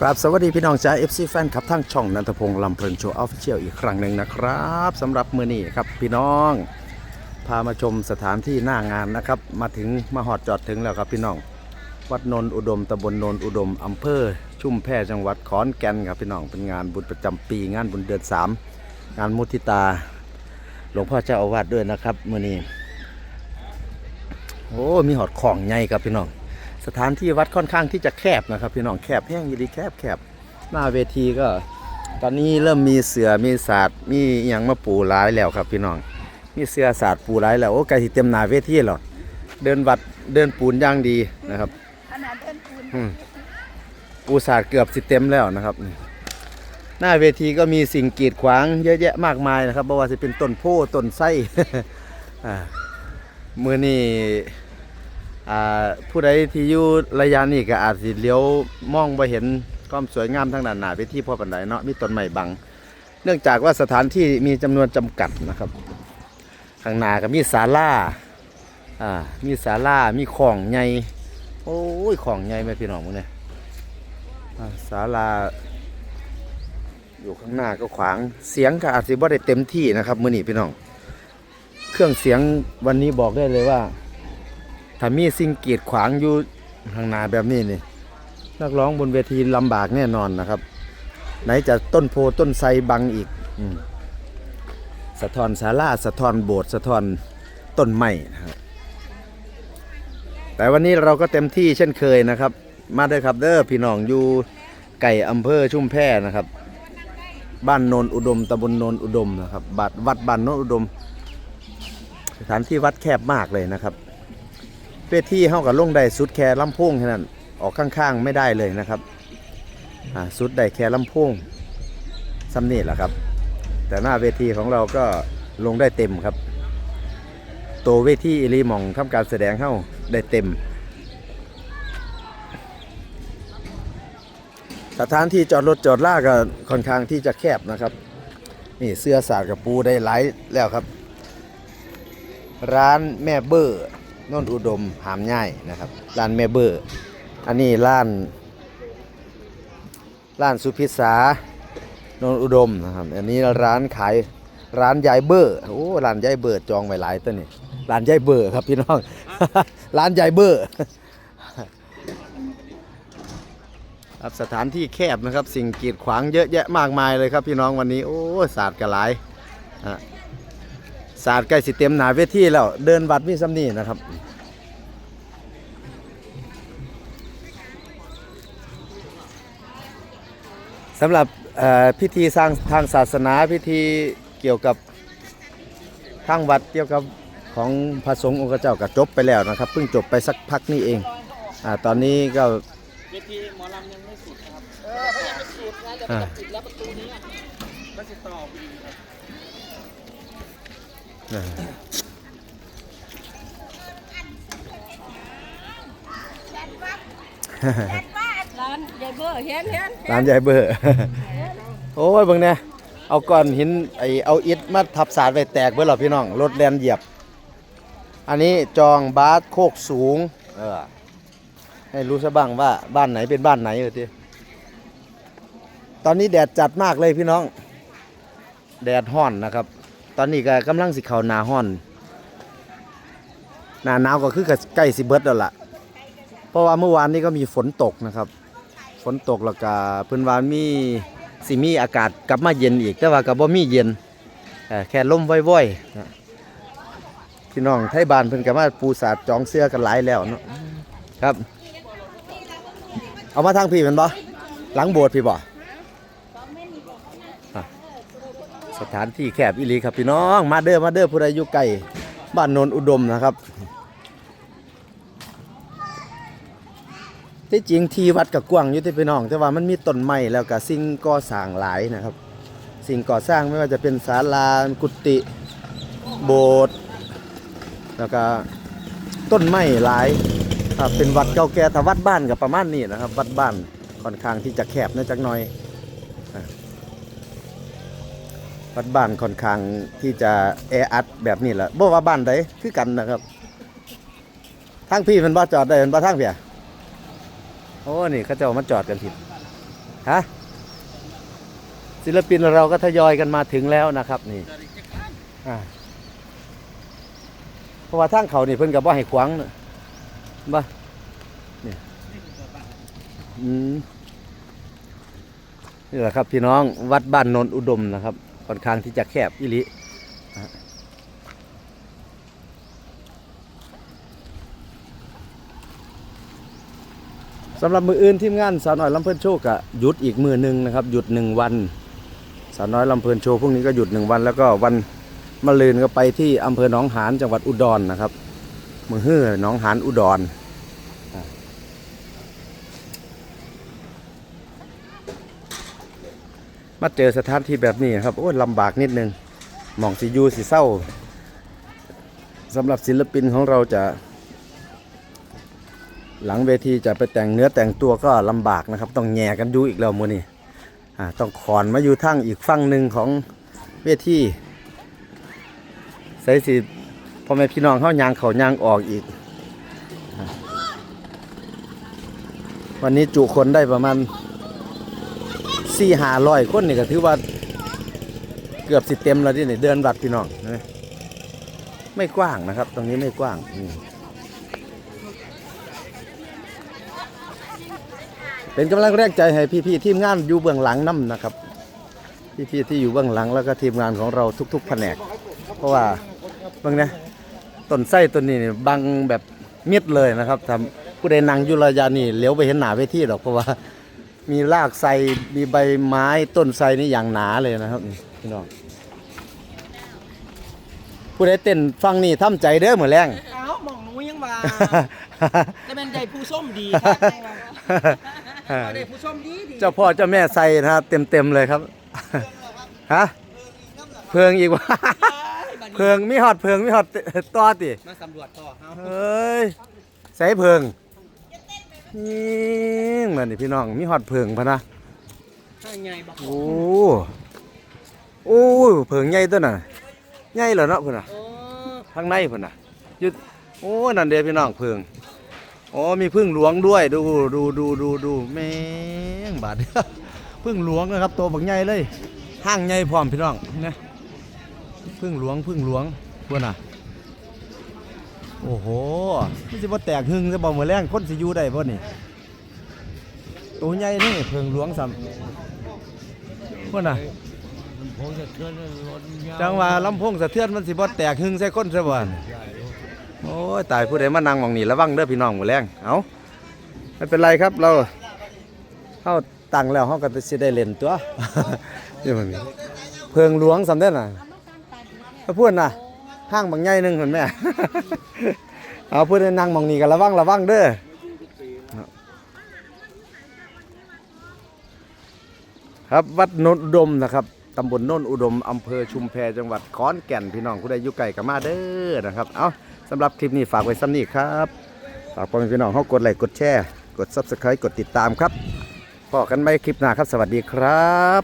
ครับสวัสดีพี่น้องจ้า FC แฟนครับทั้งช่องนันทพงศ์ลำเพลินโชว์ออฟฟิเชียลอีกครั้งหนึ่งนะครับสำหรับมือนี้ครับพี่น้อง พามาชมสถานที่หน้างานนะครับ มาถึงมาหอดจอดถึงแล้วครับพี่น้อง วัดนนอุดมตำบลนนอุดมอำเภอ ชุ่มแพจังหวัดขอนแก่นครับพี่น้องเป็นงานบุญประจำปี งานบุญเดือนสามงานมุทิตา หลวงพ่อเจ้าอาวาสด้วยนะครับมือนี้โอ้มีหอดของใหญ่ครับพี่น้อง สถานที่วัดค่อนข้างที่จะแคบนะครับ พี่น้องแคบแห้งยีดีแคบแคบหน้าเวทีก็ ตอนนี้เริ่มมีเสือมีศาสตร์มีอหย่างมาปูร้ายแล้วครับพี่น้อง มีเสือศาสตร์ปูร้ายแล้วโอ้ไกลสิเต็มหน้าเวทีแล้วเดินวัดเดินปูนอย่างดีนะครับขนาดเดินปูนอืมปูศาสตร์เกือบสิเต็มแล้วนะครับ หน้าเวทีก็มีสิ่งกีดขวางเยอะแยะมากมายนะครับไม่ว่าจะเป็นต้นโพต้นไส้อ่ามือนี่ อ่าผู้ใดที่อยู่ระยะนี้ก็อาจสิเลี้ยวมองไปเห็นความสวยงามทางด้านหน้าเวทีพอปันไดเนาะมีต้นไม้บัง เนื่องจากว่าสถานที่มีจำนวนจำกัดนะครับ ข้างหน้าก็มีศาลาอ่ามีศาลามีของใหญ่โอ้ยของใหญ่ไหมพี่น้องมึงเนี่ยอ่าศาลาอยู่ข้างหน้าก็ขวางเสียงก็อาจจะบ่ได้เต็มที่นะครับมื้อนี้พี่น้อง เครื่องเสียงวันนี้บอกได้เลยว่า ถ้ามีสิ่งกีดขวางอยู่ข้างหน้าแบบนี้นี่นักร้องบนเวทีลำบากแน่นอนนะครับ ไหนจะต้นโพต้นไทรบังอีกอสะท้อนศาลาสะท้อนโบสถ์สะท้อนต้นไม้นะครับแต่วันนี้เราก็เต็มที่เช่นเคยนะครับ มาด้อครับเด้อพี่น้องอยู่ไก่อำเภอชุ่มแพนะครับ บ้านโนนอุดมตำบลโนนอุดมนะครับบัดวัดบ้านโนนอุดม สถานที่วัดแคบมากเลยนะครับ เวทีเฮากับลงได้สุดแค่ลำโพงแค่นั้นออกข้างๆไม่ได้เลยนะครับสุดได้แค่ลำโพงสำเนีแหละครับ แต่หน้าเวทีของเราก็ลงได้เต็มครับ ตัวเวทีอิลีมองทำการแสดงเข้าได้เต็ม สถานที่จอดรถจอดล่าก็ค่อนข้างที่จะแคบนะครับ นี่เสื้อสาดกับปูได้หลายแล้วครับ ร้านแม่เบอร์ นนอุดมหามง่ายนะครับร้านแม่เบอร์ อันนี้ร้านร้านสุพิษานนอุดมนะครับอันนี้ร้านขายร้านยายเบอร์โอ้ร้านยายเบอร์จองไว้หลายตัวนี่ร้านยายเบอร์ครับพี่น้องร้านยายเบอร์ครับสถานที่แคบนะครับ สิ่งกีดขวางเยอะแยะมากมายเลยครับพี่น้องวันนี้โอ้ศาสตร์กระหลายฮะ ศาสตร์ใกล้สิเต็มหนาเวทีแล้ว เดินวัดมีซ้ำนี่นะครับสำหรับเอ่อพิธีสร้างทางศาสนาพิธีเกี่ยวกับทางวัดเกี่ยวกับของพระสงฆ์องค์เจ้าก็จบไปแล้วนะครับ เพิ่งจบไปสักพักนี่เองอาตอนนี้ก็เวทีหมอลำยังไม่สุดนะครับเออเขายังไม่สุดนะเดี๋ยวมันจะปิดแล้วประตูนี้อะก็จะต่อไปอีกครับ ร้านยายเบอร์เห็นเห็นร้านยายเบอร์ โอ้ยเบิ่งเนี่ยเอาก้อนหินไอเอาอิฐมาทับสาดไว้แตกเบิ่หรอพี่น้อง รถแลนเหยียบ อันนี้จองบาสโคกสูง เออ ให้รู้ซะบ้างว่าบ้านไหนเป็นบ้านไหนเออทีตอนนี้แดดจัดมากเลยพี่น้อง แดดห้อนนะครับ ตอนนี้ก็กำลังสิเข้าหนาห้อนหนาหนาวก็คือใกล้สิเบิดแล้วล่ะ เพราะว่าเมื่อวานนี้ก็มีฝนตกนะครับ ฝนตกแล้วก็เพิ่นว่ามีสิมีอากาศกลับมาเย็นอีก แต่ว่าก็บ่มีเย็นเอ่อแค่ลมว่อยๆพี่น้องไทยบ้านเพิ่นก็มาปูสาดจองเสื้อกันหลายแล้วเนาะครับ เอามาทางพี่แมันบ่หลังโบสถ์พี่บ่อะ สถานที่แคบอีหลีครับพี่น้องมาเด้อมาเด้อผู้ใดอยู่ไกลบ้านโนนอุดมนะครับ ที่จริงที่วัดกับกวางอยู่ที่พี่น้อง แต่ว่ามันมีต้นไม้แล้วก็สิ่งก่อสร้างหลายนะครับ สิ่งก่อสร้างไม่ว่าจะเป็นศาลากุฏิโบสถ์แล้วก็ต้นไม้หลายครับเป็นวัดเก่าแก่แต่วัดบ้านกับประมาณนี้นะครับ วัดบ้านค่อนข้างที่จะแคบนะจักหน่อยอะ วัดบ้านค่อนข้างที่จะแออัดแบบนี้แหละบ่ว่าบ้านใดคือกันนะครับทางพี่มันบ่จอดได้มันบ่ทางเพียโอ้นี่เขาเจะมาจอดกันผิดฮะศิลปินเราก็ทยอยกันมาถึงแล้วนะครับ นี่เพราะว่าทางเขานี่เพิ่นก็บ่ให้ขวางเนอะบ่นี่อืมนี่แหละครับ พี่น้องวัดบ้านโนนอุดมนะครับ ค่อนข้างที่จะแคบอิลิสำหรับมืออื่นทีมงานสาวน้อยลำเพิ่นโชคอะหยุดอีกมือหนึ่งนะครับหยุดหนึ่งวันสาวน้อยลำเพลินโชว์พรุ่งนี้ก็หยุดหนึ่งวัน แล้วก็วันมะรืนก็ไปที่อำเภอหนองหานจังหวัดอุดรนะครับมือฮื้อหนองหานอุดรอ่า มาเจอสถานที่แบบนี้ครับโอ้ลำบากนิดนึงหมองสิยูสิเศร้าสำหรับศิลปินของเราจะ หลังเวทีจะไปแต่งเนื้อแต่งตัวก็ลำบากนะครับ ต้องแง่กันอยู่อีกแล้วมือนี่ต้องขอนมาอยู่ทั้งอีกฝั่งหนึ่งของเวทีใส่สิพ่อแม่พี่น้องเข้ายางเขายางออกอีก วันนี้จุคนได้ประมาณ สี่หาร้อยคนนี่ก็ถือว่าเกือบสิเต็มแล้วที่นี่เดินวัดพี่น้องนไมไม่กว้างนะครับ ตรงนี้ไม่กว้างเป็นกำลังแรงใจให้พี่ๆทีมงานอยู่เบื้องหลังน้ำนะครับ พี่ๆที่อยู่เบื้องหลังแล้วก็ทีมงานของเราทุก ๆ แผนก เพราะว่าเบางนี่ยต้นไส้ต้นนี้นี่บังแบบมิดเลยนะครับทำผู้ใดนั่งอยุระยะนี่เลี้ยวไปเห็นหนาเวทีหรอกเพราะว่า มีรากไทรมีใบไม้ต้นไทรนี่อย่างหนาเลยนะครับนี่พี่น้องผู้ใดเต้นฟังนี่ทำใจเด้อเหมือนแรงเอ้าหมองหนูยังมาจะเป็นใจผู้ส้มดีครับได้ผู้ส้มดีดีเจ้าพ่อเจ้าแม่ใส่นะครับเต็มเต็มๆเลยครับฮะเพิงอีกว่าเพิงมีฮอดเพิงมีฮอดต่อติมาสำรวจต่อเอ้าเอ้ยใส่เพิงนี่เหมือ นนี่พี่น้องมีฮอดเพิงพะนะถ้าไงบอกโอ้โอ้เพิงใหญ่ตัวน่ะใหญ่เหรอเนาะพุ่นน่ะโอ้ข้างในพุ่นน่ะอยุดโอ้นั่นเด้พี่น้องเพิงอ๋อมีพึ่งหลวงด้วยดูดูดูดูดูแม่งบาดพึ่งหลวงนะครับตัวบักใหญ่เลยห้างใหญ่พร้อมพี่น้องนะพึ่งหลวงพึ่งหลวงพวกน่ะโอ้โหนี่สิบ่แตกหึงจะบ่มื้อแรงคนสิอยู่ได้บ่นี่ ตัวใหญ่นี่เพิ่งหลวงซ้ำพวกน่ะจังว่าลำโพงสะเทือนมันสิบ่แตกหึงใส่คนซะบ่นี่โอ้ยตายผู้ใดมานั่งหมองนี่ระวังเด้อพี่น้องมื้อแรงเอ้าไม่เป็นไรครับเราเข้าตังแล้วเขาก็สิได้เล่นตัวนี่มันเพิงหลวงสำเร็จน่ะพระพูดน่ะห้างบางใหญ่หนึงเห็นไหมเอาพูดให้นั่งหมองนี่กันระวังระวังเด้อ ครับวัดโนนอุดมนะครับตำบลโนนอุดมอำเภอชุมแพจังหวัดขอนแก่นพี่น้องผู้ใดอยู่ไกลก็มาเด้อนะครับเอาสำหรับคลิปนี้ฝากไว้ซ้ำนี้ครับฝากพ่อแม่พี่น้องเขากดไลค์กดแชร์กด subscribe กดติดตามครับพอกันไหมคลิปหน้าครับสวัสดีครับ